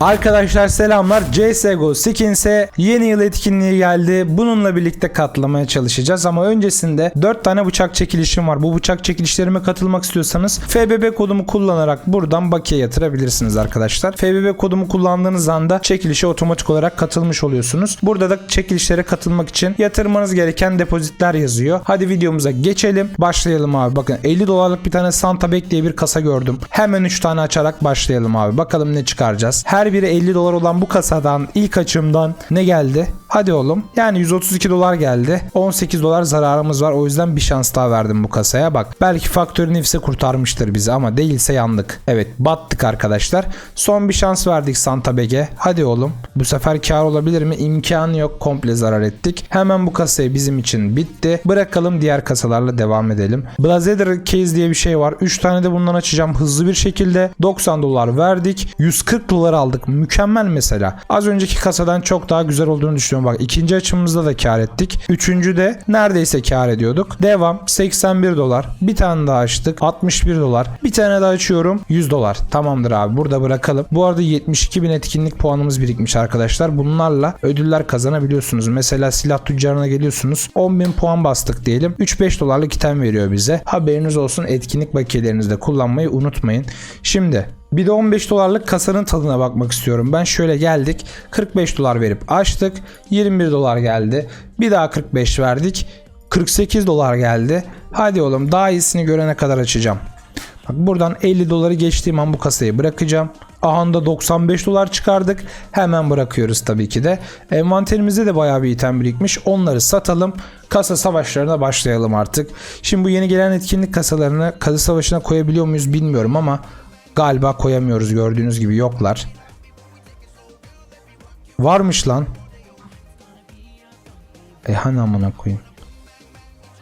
Arkadaşlar selamlar. CSGO Skins'e yeni yıl etkinliği geldi. Bununla birlikte katlamaya çalışacağız ama öncesinde 4 tane bıçak çekilişim var. Bu bıçak çekilişlerime katılmak istiyorsanız FBB kodumu kullanarak buradan bakiye yatırabilirsiniz arkadaşlar. FBB kodumu kullandığınız anda çekilişe otomatik olarak katılmış oluyorsunuz. Burada da çekilişlere katılmak için yatırmanız gereken depozitler yazıyor. Hadi videomuza geçelim. Başlayalım abi. Bakın 50 dolarlık bir tane Santa Bag diye bir kasa gördüm. Hemen 3 tane açarak başlayalım abi. Bakalım ne çıkaracağız. Her biri 50 dolar olan bu kasadan ilk açımdan ne geldi? Hadi oğlum. Yani 132 dolar geldi. 18 dolar zararımız var. O yüzden bir şans daha verdim bu kasaya. Bak belki faktörün nefse kurtarmıştır bizi ama değilse yandık. Evet battık arkadaşlar. Son bir şans verdik Santa Bag'e. Hadi oğlum. Bu sefer kar olabilir mi? İmkanı yok. Komple zarar ettik. Hemen bu kasayı bizim için bitti. Bırakalım diğer kasalarla devam edelim. Blazer Case diye bir şey var. 3 tane de bundan açacağım hızlı bir şekilde. 90 dolar verdik. 140 dolar aldık. Mükemmel mesela. Az önceki kasadan çok daha güzel olduğunu düşünüyorum. Bak ikinci açımızda da kar ettik. Üçüncü de neredeyse kar ediyorduk. Devam 81 dolar. Bir tane daha açtık. 61 dolar. Bir tane daha açıyorum. 100 dolar. Tamamdır abi. Burada bırakalım. Bu arada 72 bin etkinlik puanımız birikmiş arkadaşlar. Bunlarla ödüller kazanabiliyorsunuz. Mesela silah tüccarına geliyorsunuz. 10 bin puan bastık diyelim. 3-5 dolarlık item veriyor bize. Haberiniz olsun. Etkinlik bakiyelerinizi de kullanmayı unutmayın. Şimdi bir de 15 dolarlık kasanın tadına bakmak istiyorum. Ben şöyle geldik. 45 dolar verip açtık. 21 dolar geldi. Bir daha 45 verdik. 48 dolar geldi. Hadi oğlum daha iyisini görene kadar açacağım. Bak buradan 50 doları geçtiğim an bu kasayı bırakacağım. Ahanda 95 dolar çıkardık. Hemen bırakıyoruz tabii ki de. Envanterimizde de bayağı bir item birikmiş. Onları satalım. Kasa savaşlarına başlayalım artık. Şimdi bu yeni gelen etkinlik kasalarını kasa savaşına koyabiliyor muyuz bilmiyorum ama galiba koyamıyoruz. Gördüğünüz gibi yoklar. Varmış lan. E hani amına koyayım.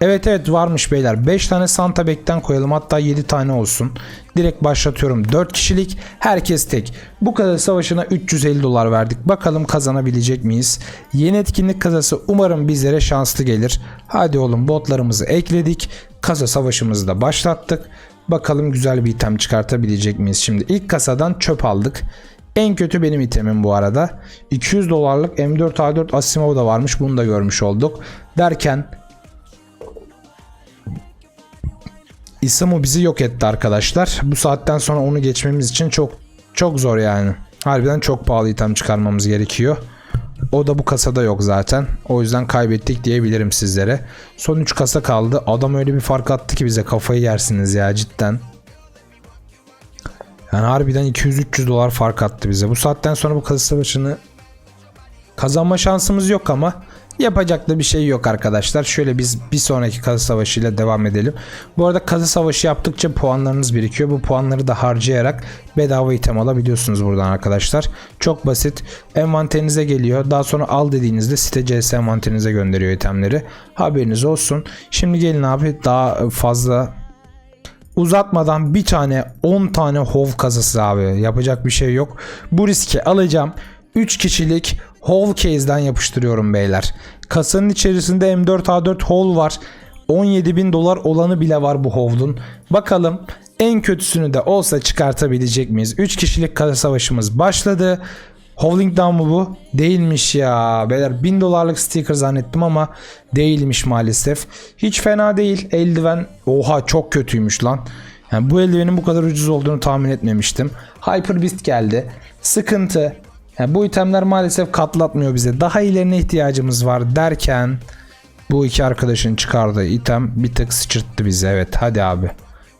Evet evet varmış beyler. 5 tane Santa Bag'den koyalım hatta 7 tane olsun. Direkt başlatıyorum. 4 kişilik herkes tek. Bu kadar savaşına 350 dolar verdik. Bakalım kazanabilecek miyiz? Yeni etkinlik kasası umarım bizlere şanslı gelir. Hadi oğlum botlarımızı ekledik. Kasa savaşımızı da başlattık. Bakalım güzel bir item çıkartabilecek miyiz? Şimdi ilk kasadan çöp aldık. En kötü benim itemim bu arada. 200 dolarlık M4A4 Asimov da varmış. Bunu da görmüş olduk. Derken İsamo bizi yok etti arkadaşlar. Bu saatten sonra onu geçmemiz için çok çok zor yani. Harbiden çok pahalı item çıkarmamız gerekiyor. O da bu kasada yok zaten. O yüzden kaybettik diyebilirim sizlere. Son 3 kasa kaldı. Adam öyle bir fark attı ki bize kafayı yersiniz ya cidden. Yani harbiden 200-300 dolar fark attı bize. Bu saatten sonra bu kasa savaşını kazanma şansımız yok ama yapacak da bir şey yok arkadaşlar. Şöyle biz bir sonraki kazı savaşıyla devam edelim. Bu arada kazı savaşı yaptıkça puanlarınız birikiyor. Bu puanları da harcayarak bedava item alabiliyorsunuz buradan arkadaşlar. Çok basit. Envanterinize geliyor. Daha sonra al dediğinizde site CS envanterinize gönderiyor itemleri. Haberiniz olsun. Şimdi gelin abi daha fazla uzatmadan bir tane 10 tane hov kazası abi. Yapacak bir şey yok. Bu riski alacağım. 3 kişilik hole case'den yapıştırıyorum beyler. Kasanın içerisinde M4A4 hole var. 17 bin dolar olanı bile var bu hovlun. Bakalım en kötüsünü de olsa çıkartabilecek miyiz? 3 kişilik kasa savaşımız başladı. Hovling Down mu bu? Değilmiş ya. Beyler 1000 dolarlık sticker zannettim ama değilmiş maalesef. Hiç fena değil. Eldiven oha çok kötüymüş lan. Yani bu eldivenin bu kadar ucuz olduğunu tahmin etmemiştim. Hyper Beast geldi. Sıkıntı. Yani bu itemler maalesef katlatmıyor bize. Daha ilerine ihtiyacımız var derken bu iki arkadaşın çıkardığı item bir tık sıçırttı bizi. Evet hadi abi.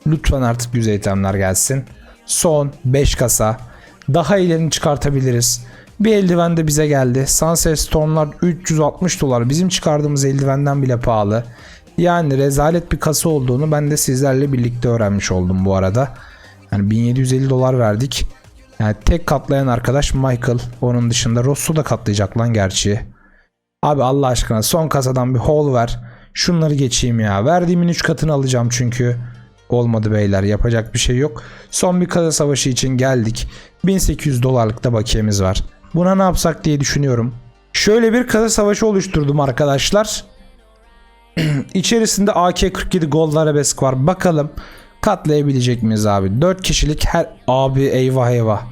Lütfen artık güzel itemler gelsin. Son 5 kasa. Daha ilerini çıkartabiliriz. Bir eldiven de bize geldi. Sunset Stone'lar 360 dolar. Bizim çıkardığımız eldivenden bile pahalı. Yani rezalet bir kasa olduğunu ben de sizlerle birlikte öğrenmiş oldum bu arada. Yani 1750 dolar verdik. Yani tek katlayan arkadaş Michael. Onun dışında Ross'u da katlayacak lan gerçi. Abi Allah aşkına son kasadan bir hole ver. Şunları geçeyim ya. Verdiğimin 3 katını alacağım çünkü. Olmadı beyler yapacak bir şey yok. Son bir kasa savaşı için geldik. 1800 dolarlık da bakiyemiz var. Buna ne yapsak diye düşünüyorum. Şöyle bir kasa savaşı oluşturdum arkadaşlar. İçerisinde AK-47 Gold Arabesk var. Bakalım katlayabilecek miyiz abi? 4 kişilik her... Abi eyvah eyvah.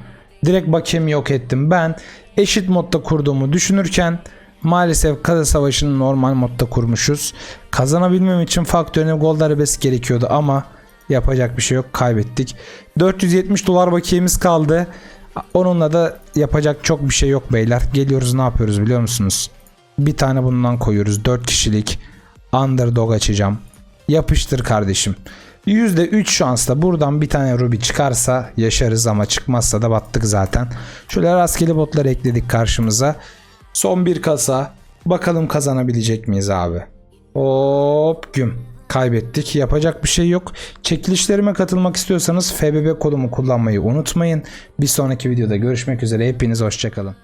Direkt bakiyemi yok ettim. Ben eşit modda kurduğumu düşünürken maalesef kasa savaşını normal modda kurmuşuz. Kazanabilmem için faktörüne gol darbesi gerekiyordu ama yapacak bir şey yok. Kaybettik. 470 dolar bakiyemiz kaldı. Onunla da yapacak çok bir şey yok beyler. Geliyoruz ne yapıyoruz biliyor musunuz? Bir tane bundan koyuyoruz. 4 kişilik underdog açacağım. Yapıştır kardeşim. %3 şansla buradan bir tane ruby çıkarsa yaşarız ama çıkmazsa da battık zaten. Şöyle rastgele botlar ekledik karşımıza. Son bir kasa. Bakalım kazanabilecek miyiz abi? Hop güm. Kaybettik. Yapacak bir şey yok. Çekilişlerime katılmak istiyorsanız FBB kodumu kullanmayı unutmayın. Bir sonraki videoda görüşmek üzere. Hepiniz hoşçakalın.